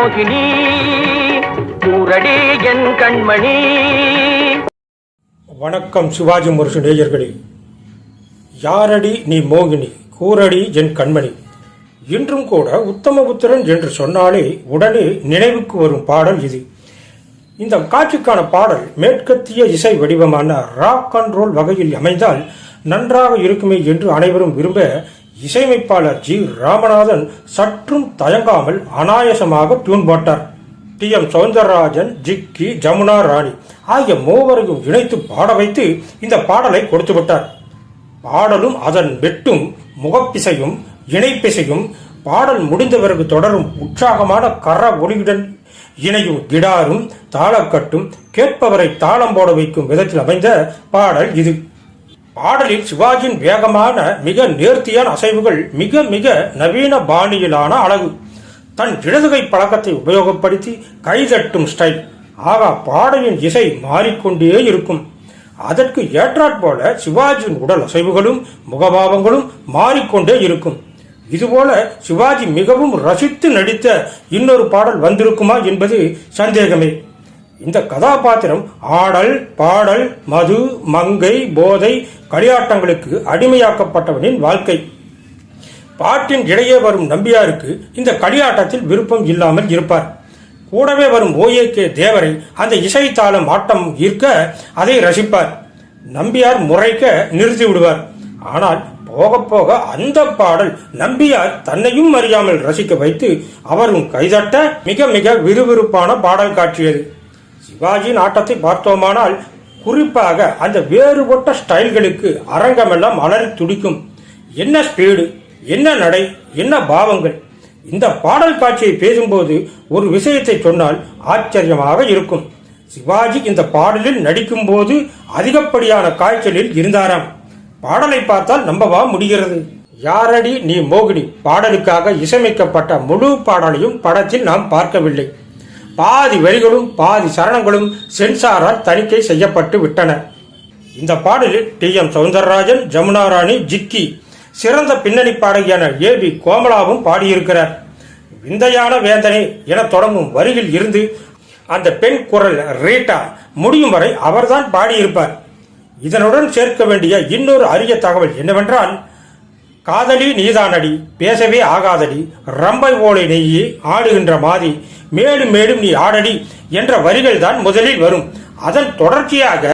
மோகினி கூரடி என் கண்மணி. வணக்கம் சிவாஜி முரசு நேயர்களே. யாரடி நீ மோகினி கூரடி என் கண்மணி. இன்றும் கூட உத்தமபுத்திரன் என்று சொன்னாலே உடனே நினைவுக்கு வரும் பாடல் இது. இந்த காட்சிக்கான பாடல் மேற்கத்திய இசை வடிவமான ராக் அண்ட் ரோல் வகையில் அமைந்தால் நன்றாக இருக்குமே என்று அனைவரும் விரும்ப இசையமைப்பாளர் ஜி ராமநாதன் சற்றும் தயங்காமல் அனாயசமாக டியூன் போட்டார். டி எம் சௌந்தரராஜன் ஜிக்கி ஜமுனா ராணி ஆகிய மூவரையும் இணைத்து பாட வைத்து இந்த பாடலை கொடுத்து விட்டார். பாடலும் அதன் வெட்டும் முகப்பிசையும் இணைப்பிசையும் பாடல் முடிந்த பிறகு தொடரும் உற்சாகமான கர ஒளியுடன் இணையும் கிடாரும் தாளக்கட்டும் கேட்பவரை தாளம் போட வைக்கும் விதத்தில் அமைந்த பாடல் இது. பாடலில் சிவாஜியின் வேகமான மிக நேர்த்தியான அசைவுகள் மிக மிக நவீன பாணியிலான அழகு. தன் இடதுகை பழக்கத்தை உபயோகப்படுத்தி கைதட்டும் ஸ்டைல் ஆகா பாடலின் இசை மாறிக்கொண்டே இருக்கும். அதற்கு ஏற்றாற்போல சிவாஜியின் உடல் அசைவுகளும் முகபாவங்களும் மாறிக்கொண்டே இருக்கும். இதுபோல சிவாஜி மிகவும் ரசித்து நடித்த இன்னொரு பாடல் வந்திருக்குமா என்பது சந்தேகமே. இந்த கதாபாத்திரம் ஆடல் பாடல் மது மங்கை போதை களியாட்டங்களுக்கு அடிமையாக்கப்பட்டவனின் வாழ்க்கை. பாட்டின் இடையே வரும் நம்பியாருக்கு இந்த களியாட்டத்தில் விருப்பம் இல்லாமல் இருப்பார். கூடவே வரும் ஓஏ கே தேவரை அந்த இசைத்தாளம் ஆட்டம் ஈர்க்க அதை ரசிப்பார். நம்பியார் முறைக்க நிறுத்தி விடுவார். ஆனால் போக போக அந்த பாடல் நம்பியார் தன்னையும் அறியாமல் ரசிக்க வைத்து அவரும் கைதட்ட மிக மிக விறுவிறுப்பான பாடல் காட்சியது சிவாஜியின் ஆட்டத்தை பார்த்தோமானால் குறிப்பாக அந்த வேறுபட்ட ஸ்டைல்களுக்கு அரங்கமெல்லாம் அலறி துடிக்கும். என்ன ஸ்பீடு என்ன நடை என்ன பாவங்கள்? இந்த பாடல் காட்சியை பேசும்போது ஒரு விஷயத்தை சொன்னால் ஆச்சரியமாக இருக்கும். சிவாஜி இந்த பாடலில் நடிக்கும்போது அதிகப்படியான காய்ச்சலில் இருந்தாராம். பாடலை பார்த்தால் நம்பவா முடிகிறது? யாரடி நீ மோகினி? பாடலுக்காக இசையமைக்கப்பட்ட முழு பாடலையும் படத்தில் நாம் பார்க்கவில்லை. பாதி வரிகளும் பாதி சரணங்களும் சென்சாரால் தணிக்கை செய்யப்பட்டு விட்டன. இந்த பாடலில் டி. எம். சவுந்தரராஜன் ஜமுனா ராணி ஜிக்கி சிறந்த பின்னணி பாடகியான ஏ. பி. கோமலாவும் பாடியிருக்கிறார். விந்தையான வேந்தனை என தொடங்கும் வரியில் இருந்து அந்த பெண் குரல் ரீட்டா முடியும் வரை அவர்தான் பாடியிருப்பார். இதனுடன் சேர்க்க வேண்டிய இன்னொரு அரிய தகவல் என்னவென்றால் காதலி நீதானடி பேசவே ஆகாதடி ரம்பை ஓலை நெய்யி ஆடுகின்ற மாதிரி மேலும் மேலும் நீ ஆடடி என்ற வரிகள் தான் முதலில் வரும். அதன் தொடர்ச்சியாக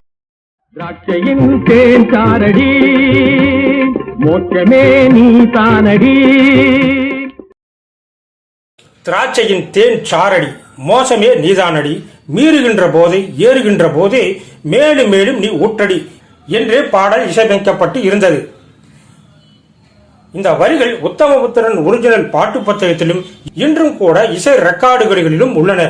திராட்சையின் தேன் காரடி மோட்சமே நீ தானடி. திராட்சையின் தேன் சாரடி மோசமே நீதானடி மீறுகின்ற போதை ஏறுகின்ற போதே மேலும் மேலும் நீ ஊற்றடி என்றே பாடல் இசையமைக்கப்பட்டு இருந்தது. இந்த வரிகள் உத்தமபுத்திரன் ஒரிஜினல் பாட்டு புத்தகத்திலும் இன்றும் கூட இசை ரெக்கார்டுகளிலும் உள்ளன.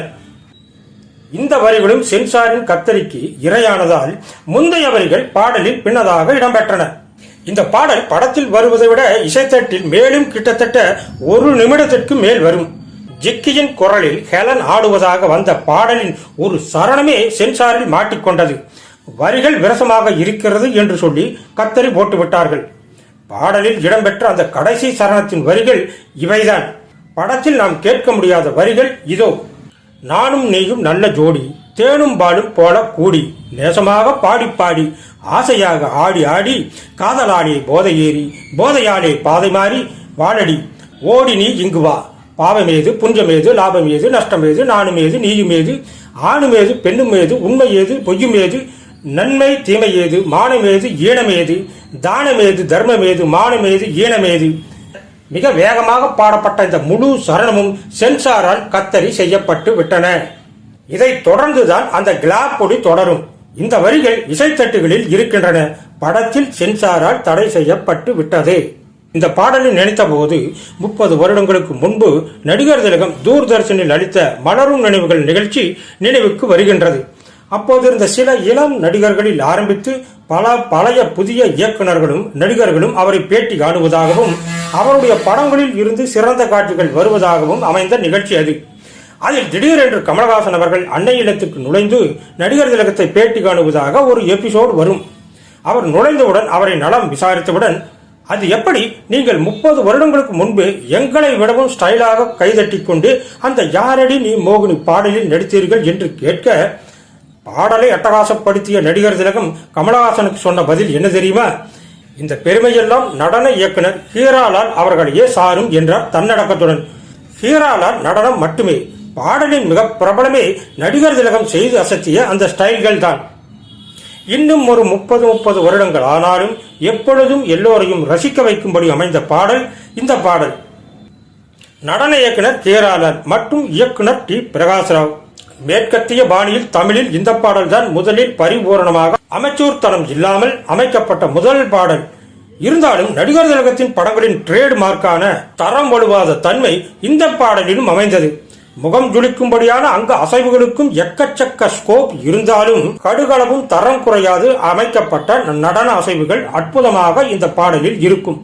இந்த வரிகளும் சென்சாரின் கத்தரிக்கு இரையானதால் முந்தைய வரிகள் பாடலில் பின்னதாக இடம்பெற்றன. இந்த பாடல் படத்தில் வருவதை விட இசைத்தட்டில் மேலும் கிட்டத்தட்ட ஒரு நிமிடத்திற்கு மேல் வரும். ஜிக்கியின் குரலில் ஹெலன் ஆடுவதாக வந்த பாடலின் ஒரு சரணமே சென்சாரில் மாட்டிக்கொண்டது. வரிகள் விரசமாக இருக்கிறது என்று சொல்லி கத்தரி போட்டுவிட்டார்கள். பாடலில் இடம்பெற்ற அந்த கடைசி சரணத்தின் வரிகள் இவைதான். படத்தில் நாம் கேட்க முடியாத வரிகள் இதோ. நானும் நீயும் நல்ல ஜோடி தேனும் பாலும் போல கூடி நேசமாக பாடி பாடி ஆசையாக ஆடி ஆடி காதலாடி போதை ஏறி போதையாலே பாதை மாறி வாழடி ஓடி நீ இங்கு வா. பாவம் ஏது புஞ்சமேது ஆணும் ஏது பெண்ணும் ஏது உண்மை ஏது பொய்யும் ஏது நன்மை தீமையேது மானமேது ஈனமேது தானமேது தர்மமேது ஈனம் ஈனமேது. மிக வேகமாக பாடப்பட்ட இந்த முழு சரணமும் சென்சாரால் கத்தரி செய்யப்பட்டு விட்டன. இதைத் தொடர்ந்துதான் அந்த கிளாப் பொடி தொடரும். இந்த வரிகள் இசைத்தட்டுகளில் இருக்கின்றன. படத்தில் சென்சாரால் தடை செய்யப்பட்டு விட்டது. இந்த பாடலை நினைத்தபோது முப்பது வருடங்களுக்கு முன்பு நடிகர் திலகம் தூர்தர்ஷனில் அளித்த மலரும் நினைவுகள் நிகழ்ச்சி நினைவுக்கு வருகின்றது. அப்போது இருந்த சில இளம் நடிகர்களில் ஆரம்பித்து பல பழைய புதிய இயக்குனர்களும் நடிகர்களும் அவரை பேட்டி காணுவதாகவும் அவருடைய படங்களில் இருந்து சிறந்த காட்சிகள் வருவதாகவும் அமைந்த நிகழ்ச்சி அது. அதில் திடீரென்று கமலஹாசன் அவர்கள் அன்னை இல்லத்துக்கு நுழைந்து நடிகர் திலகத்தை பேட்டி காணுவதாக ஒரு எபிசோடு வரும். அவர் நுழைந்தவுடன் அவரை நலம் விசாரித்தவுடன் அது எப்படி? நீங்கள் முப்பது வருடங்களுக்கு முன்பு எங்களை விடவும் ஸ்டைலாக கைதட்டி கொண்டு அந்த யாரடி நீ மோகினி பாடலில் நடித்தீர்கள்? என்று கேட்க பாடலை அட்டகாசப்படுத்திய நடிகர் திலகம் கமலஹாசனுக்கு சொன்ன பதில் என்ன தெரியுமா? இந்த பெருமையெல்லாம் நடன இயக்குனர் ஹீராலால் அவர்களையே சாரும் என்றார் தன்னடக்கத்துடன். ஹீராலால் நடனம் மட்டுமே பாடலின் மிக பிரபலமே நடிகர் திலகம் செய்து அசத்திய அந்த ஸ்டைல்கள் தான். இன்னும் ஒரு முப்பது முப்பது வருடங்கள் ஆனாலும் எப்பொழுதும் எல்லோரையும் ரசிக்க வைக்கும்படி அமைந்த பாடல் இந்த பாடல். நடன இயக்குனர் கேராளர் மற்றும் இயக்குனர் டி. பிரகாஷ்ராவ். மேற்கத்திய பாணியில் தமிழில் இந்த பாடல் தான் முதலில் பரிபூரணமாக. அமைச்சூர்த்தனம் இல்லாமல் அமைக்கப்பட்ட முதல் பாடல். இருந்தாலும் நடிகர் திலகத்தின் படங்களின் ட்ரேட் மார்க்கான தரம் வலுவாத தன்மை இந்த பாடலிலும் அமைந்தது. முகம் ஜுளிக்கும்படியான அங்கு அசைவுகளுக்கும் எக்கச்சக்க ஸ்கோப் இருந்தாலும் கடுகளவும் தரம் குறையாது அமைக்கப்பட்ட நடன அசைவுகள் அற்புதமாக இந்த பாடலில் இருக்கும்.